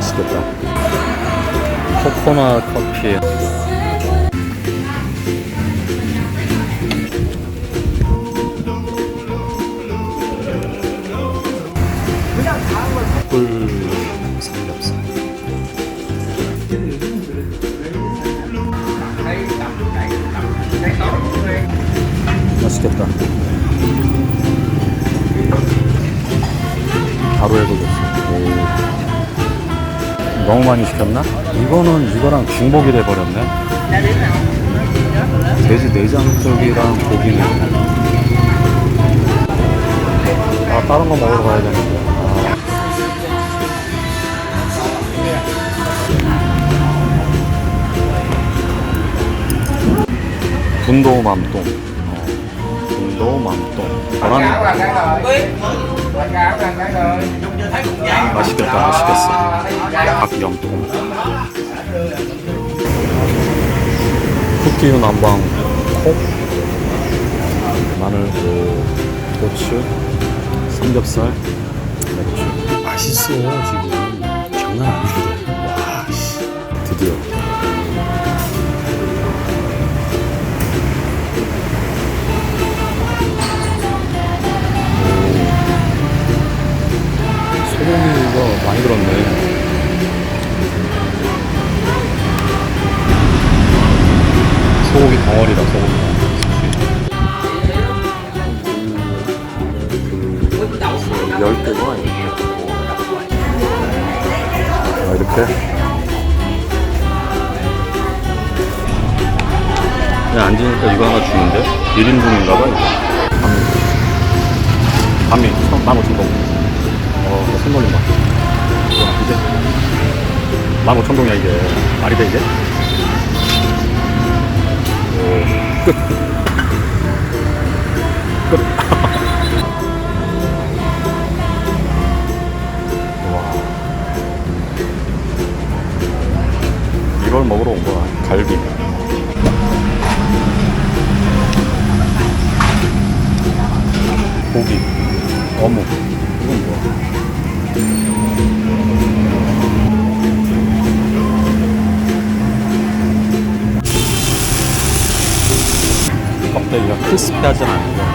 맛있겠다. 코코넛 커피. 꿀 삼겹살. 맛있겠다. 바로 해보겠어. 오. 너무 많이 시켰나? 이거는 이거랑 중복이 돼버렸네. 돼지 내장 쪽이랑 고기는. 아, 다른 거 먹으러 가야 되는데. 아. 분도 맘동. 어. 분도 맘동. 계란 맛있겠다, 맛있겠어. 닭염통. 쿠키우 남방 콩, 마늘, 고추, 삼겹살, 맥주. 맛있어, 지금. 장난 아니거 소고기 덩어리다, 소고기. 열 개가 아, 이렇게. 그냥 앉으니까 이거 하나 주는데? 1인분인가봐, 이거. 반미. 반미, 15,000동. 어, 이거 손 놀림 봐. 와, 이제. 15,000동이야, 이게. 말이 돼, 이게? 끝. 끝. 와. 이걸 먹으러 온 거야. 갈비. 고기. 어묵. 이건 뭐야? 껍데기가 크리스피하진 않은데